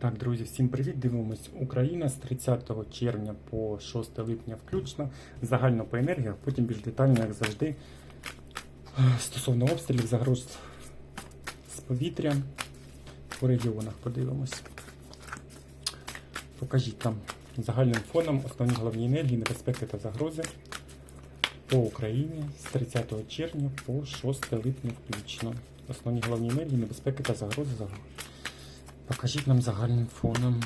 Так, друзі, всім привіт! Дивимось Україна з 30 червня по 6 липня включно. Загально по енергіях, потім більш детально, як завжди. Стосовно обстрілів, загроз з повітря по регіонах подивимось. Покажіть там загальним фоном основні головні енергії, небезпеки та загрози по Україні з 30 червня по 6 липня включно. Основні головні енергії, небезпеки та загрози загрози. Покажіть нам загальним фоном.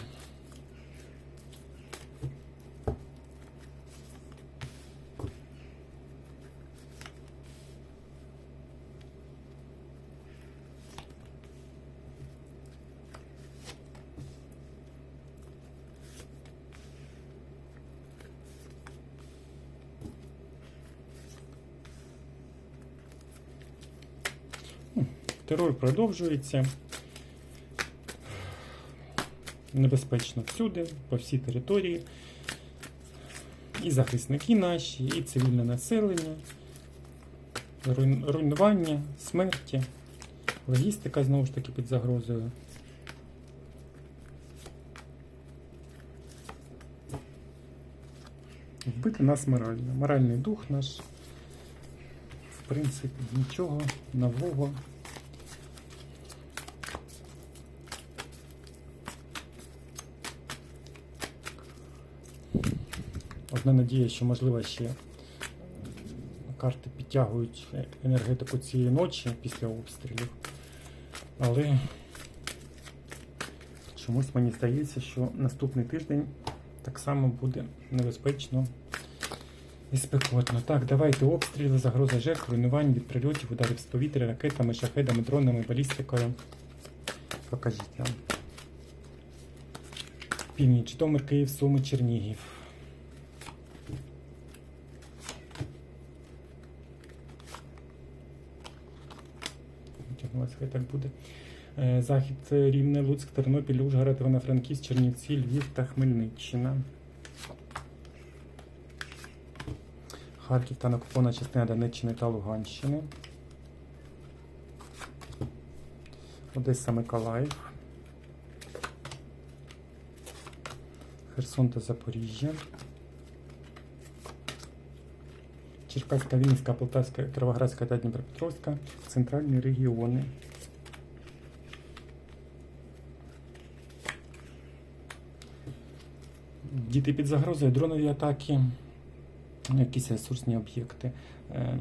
Терор продовжується. Небезпечно всюди, по всій території. І захисники наші, і цивільне населення, руйнування, смерті, логістика знову ж таки під загрозою. Вбити нас морально. Моральний дух наш, в принципі, нічого нового. Одна надія, що можливо ще карти підтягують енергетику цієї ночі після обстрілів. Але чомусь мені здається, що наступний тиждень так само буде небезпечно і спекотно. Так, давайте обстріли, загроза жертв, руйнувань від прильотів, ударів з повітря, ракетами, шахедами, дронами, балістикою. Покажіть нам. Північ, Житомир, Київ, Суми, Чернігів. Хай так буде. Е, Захід Рівне, Луцьк, Тернопіль, Ужгород, Івано-Франківськ, Чернівці, Львів та Хмельниччина. Харків та окупована частина Донеччини та Луганщини. Одеса, Миколаїв. Херсон та Запоріжжя. Черкаська, Вінницька, Полтавська, Кіровоградська та Дніпропетровська. Центральні регіони. Діти під загрозою, дронові атаки, якісь ресурсні об'єкти. Ем,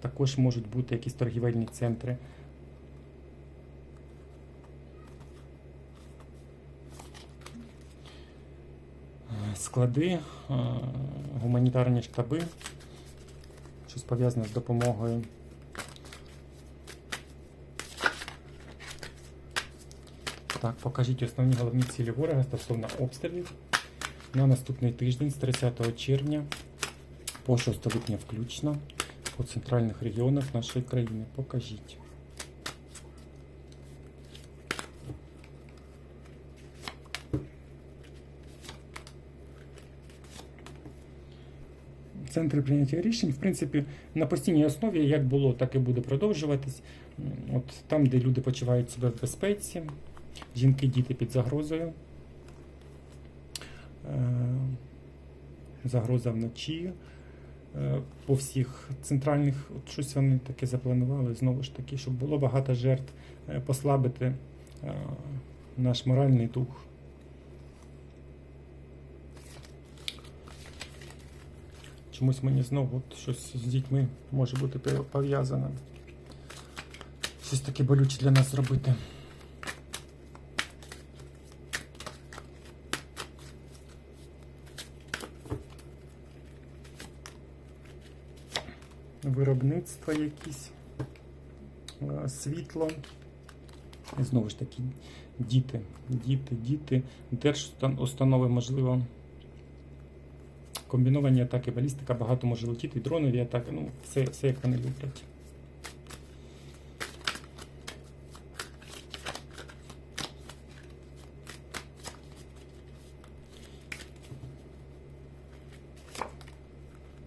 Також можуть бути якісь торгівельні центри. Склади, е, гуманітарні штаби, щось пов'язане з допомогою. Так, покажіть основні головні цілі ворога стосовно обстрілів на наступний тиждень з 30 червня по 6 липня включно по центральних регіонах нашої країни. Покажіть. Центри прийняття рішень, в принципі, на постійній основі, як було, так і буде продовжуватись. От там, де люди почувають себе в безпеці, жінки, діти під загрозою. Е, Загроза вночі. Е, По всіх центральних, от щось вони таке запланували, знову ж таки, щоб було багато жертв, е, послабити наш моральний дух. Чомусь мені знову щось з дітьми може бути пов'язане. Щось таке болюче для нас зробити. Виробництва якісь, е, світло. І знову ж таки, діти, діти, діти, держустанови, можливо. Комбіновані атаки, балістика, багато може летіти, дронові атаки, ну, все, все як вони люблять.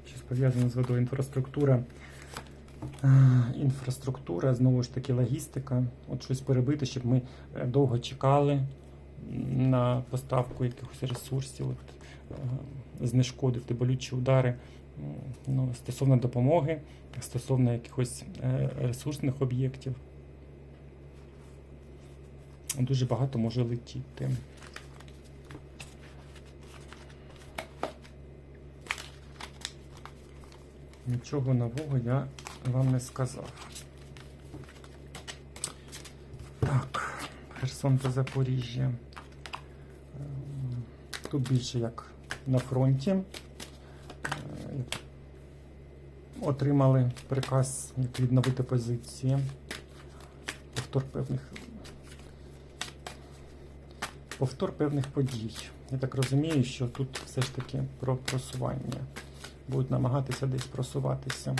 Щось пов'язане з водою інфраструктура. Інфраструктура, знову ж таки, логістика. От щось перебити, щоб ми е, довго чекали на поставку якихось ресурсів, знешкодити болючі удари. Ну, стосовно допомоги, стосовно якихось е, ресурсних об'єктів. Дуже багато може летіти. Нічого нового я вам не сказав. Так, Херсон та Запоріжжя. Ем, Тут більше як на фронті. Е, Отримали приказ відновити позиції. Повтор певних. Повтор певних подій. Я так розумію, що тут все ж таки про просування. Будуть намагатися десь просуватися.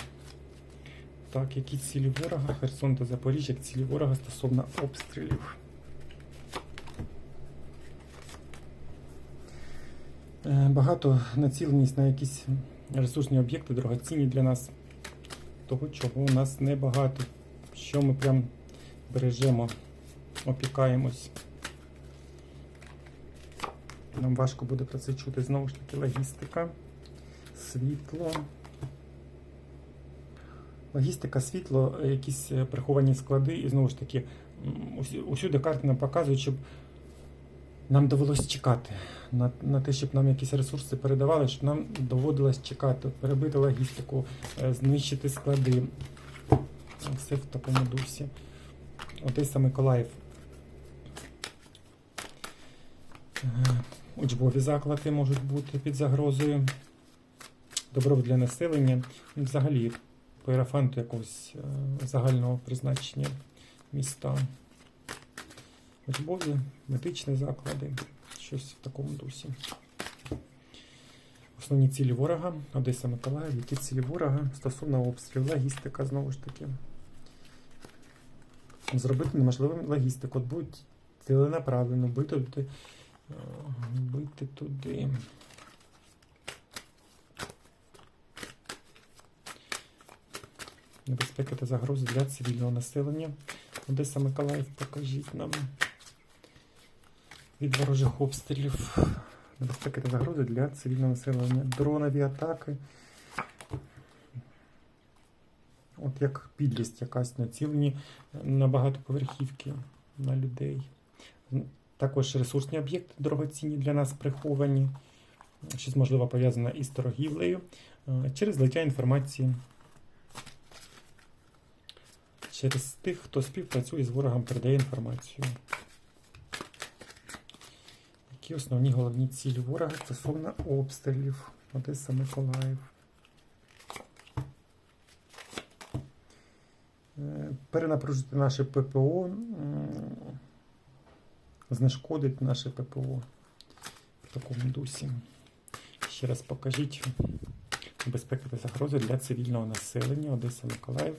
Так, які цілі ворога? Херсон та Запоріжжя, як цілі ворога стосовно обстрілів. Багато націленість на якісь ресурсні об'єкти, дорогоцінні для нас. Того, чого у нас небагато. Що ми прям бережемо, опікаємось. Нам важко буде про це чути. Знову ж таки, логістика, світло. Логістика, світло, е, якісь е, приховані склади, і знову ж таки, усюди карти нам показують, щоб нам довелось чекати на, на те, щоб нам якісь ресурси передавали, щоб нам доводилось чекати, перебити логістику, е, знищити склади. Все в такому дусі. Одеса Миколаїв. Е, Учбові заклади можуть бути під загрозою. Добробут для населення. Взагалі, по ерафанту якогось е, загального призначення міста. Учбові, медичні заклади, щось в такому дусі. Основні цілі ворога, Одеса Миколаїв, які цілі ворога стосовно обстрілів, логістика знову ж таки. Зробити неможливим логістику. От будуть ціленаправленно бити туди, е, бити туди. Небезпека та загрози для цивільного населення. Одеса Миколаїв, покажіть нам від ворожих обстрілів. Небезпека та загрози для цивільного населення. Дронові атаки. От як підлість якась націлені на багатоповерхівки, на людей. Також ресурсні об'єкти дорогоцінні для нас приховані. Щось можливо пов'язане із торгівлею. Е, Через злиття інформації. Через тих, хто співпрацює з ворогом, передає інформацію. Які основні головні цілі ворога стосовно обстрілів Одеса Миколаїв? Е, Перенапружити наше ППО, м, знешкодить наше ППО в такому дусі. Ще раз покажіть безпеки та загрози для цивільного населення Одеса Миколаїв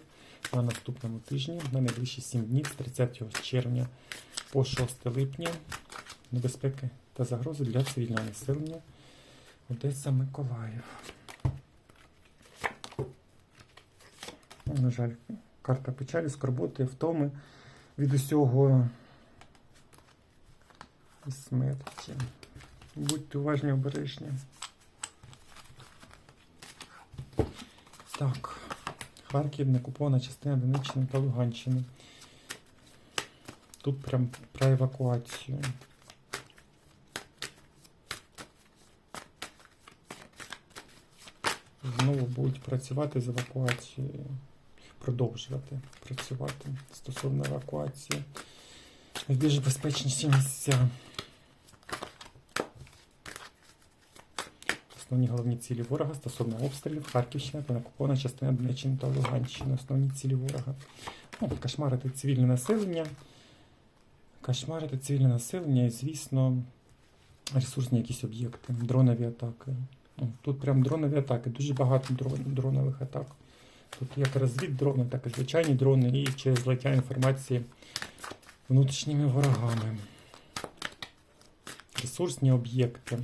на наступному тижні, на найближчі 7 днів з 30 червня по 6 липня. Небезпеки та загрози для цивільного населення Одеса Миколаїв. На жаль, карта печалі, скорботи, втоми від усього і смерті. Будьте уважні, обережні. Так. Харків, некупована частина Донеччини та Луганщини. Тут прям про евакуацію. Знову будуть працювати з евакуацією. Продовжувати працювати стосовно евакуації. Більш безпечніші місця. Основні головні цілі ворога стосовно обстрілів Харківщина та накупована частина Донеччини та Луганщини. Основні цілі ворога. Ну, кошмарити цивільне населення. Кошмарити цивільне населення і, звісно, ресурсні якісь об'єкти, дронові атаки. Ну, Тут прям дронові атаки, дуже багато дрон, дронових атак. Тут як розвіддрони, так і звичайні дрони, і через злиття інформації внутрішніми ворогами. Ресурсні об'єкти,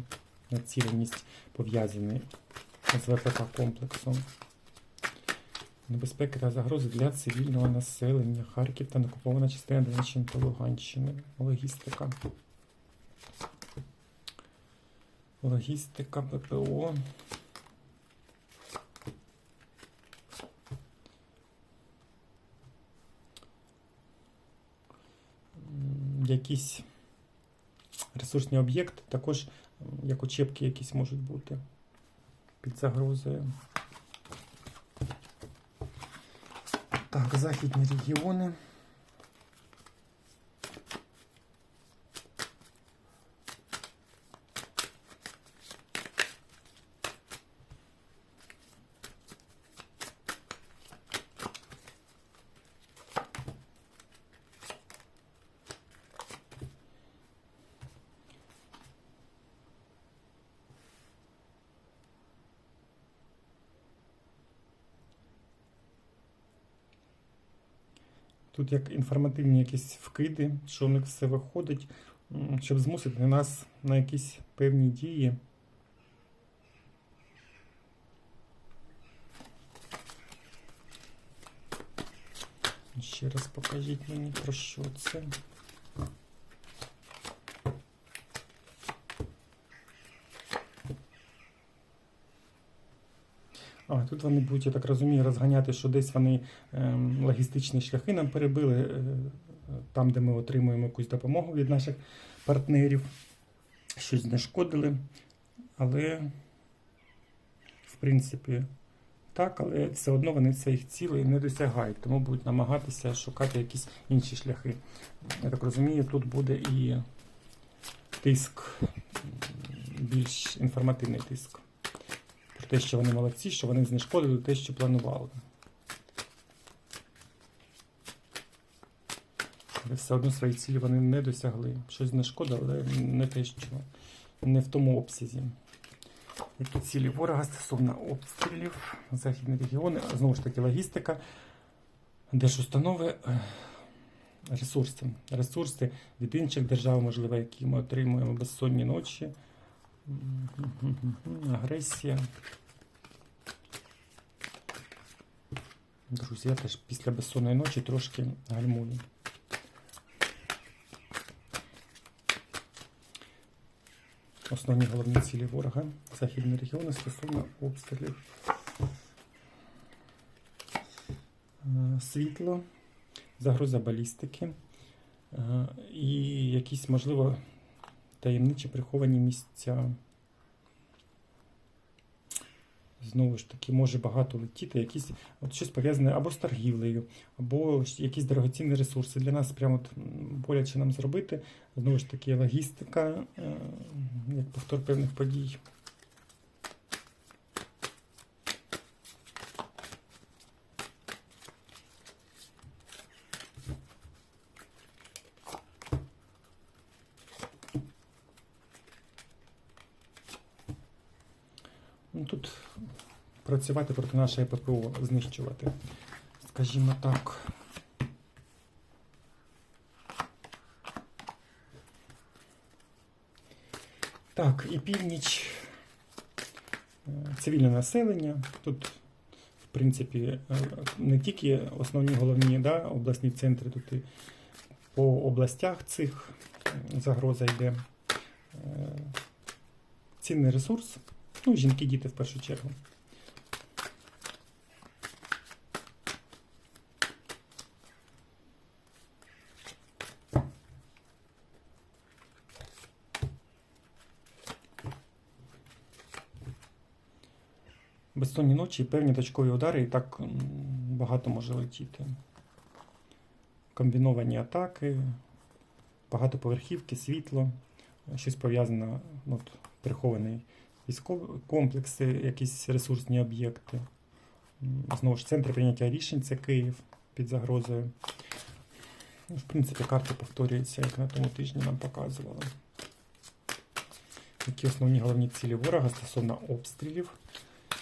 націленість пов'язані з ВПК комплексом. Небезпеки та загрози для цивільного населення. Харків та окупована частина Донеччини та Луганщини. Логістика. Логістика, ППО. Якісь ресурсні об'єкти, також як учебки якісь можуть бути під загрозою. Так, західні регіони. Тут як інформативні якісь вкиди, що у них все виходить, щоб змусити нас на якісь певні дії. Ще раз покажіть мені про що це. А, тут вони будуть, я так розумію, розганяти, що десь вони ем, логістичні шляхи нам перебили, е, там, де ми отримуємо якусь допомогу від наших партнерів, щось знешкодили. Але, в принципі, так, але все одно вони цих цілей не досягають, тому будуть намагатися шукати якісь інші шляхи. Я так розумію, тут буде і тиск, більш інформативний тиск. Те, що вони молодці, що вони знешкодили те, що планували. Але все одно свої цілі вони не досягли. Щось знешкодили, але не те, що не в тому обсязі. Які цілі ворога стосовно обстрілів, західні регіони, а знову ж таки логістика, держустанови, е, ресурси. Ресурси від інших держав, можливо, які ми отримуємо безсонні ночі. Агресія. Друзі, я теж після безсонної ночі трошки гальмую. Основні головні цілі ворога. Західні регіони стосовно обстрілів. Е, Світло, загроза балістики е, і якісь, можливо, таємничі приховані місця. Знову ж таки, може багато летіти, якісь от щось пов'язане або з торгівлею, або якісь дорогоцінні ресурси. Для нас прямо от, боляче нам зробити. Знову ж таки, логістика, е, як повтор певних подій. Ну, тут працювати проти нашої ППО, знищувати. Скажімо так. Так, і північ. Е, Цивільне населення. Тут, в принципі, е, не тільки основні головні да, обласні центри, тут і по областях цих е, загроза йде. Цінний ресурс. Ну, жінки, діти в першу чергу. Безсонні ночі певні точкові удари, і так багато може летіти. Комбіновані атаки, багатоповерхівки, світло, щось пов'язане, ну, от, прихований військові комплекси, якісь ресурсні об'єкти. Знову ж центр прийняття рішень це Київ під загрозою. Ну, В принципі, карта повторюється, як на тому тижні нам показували. Які основні головні цілі ворога стосовно обстрілів,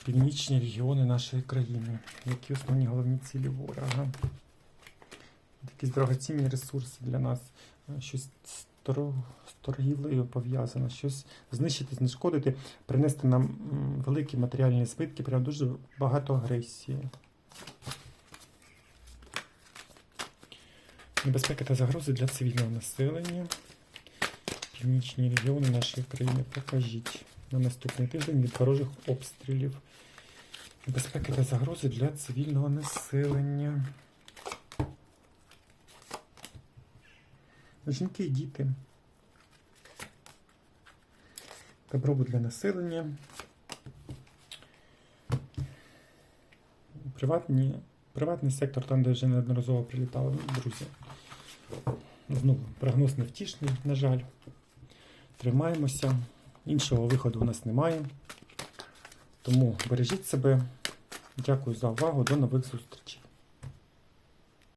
північні регіони нашої країни. Які основні головні цілі ворога? Якісь дорогоцінні ресурси для нас, е, щось з торг- торгівлею пов'язано, щось знищити, знешкодити, принести нам великі матеріальні збитки, прям дуже багато агресії. Небезпеки та загрози для цивільного населення. Північні регіони нашої країни покажіть на наступний тиждень від ворожих обстрілів. Небезпеки та загрози для цивільного населення. Жінки і діти. Добробут для населення. Приватні, приватний сектор, там, де вже неодноразово прилітали, друзі. Знову прогноз невтішний, на жаль. Тримаємося. Іншого виходу у нас немає. Тому бережіть себе. Дякую за увагу. До нових зустрічей.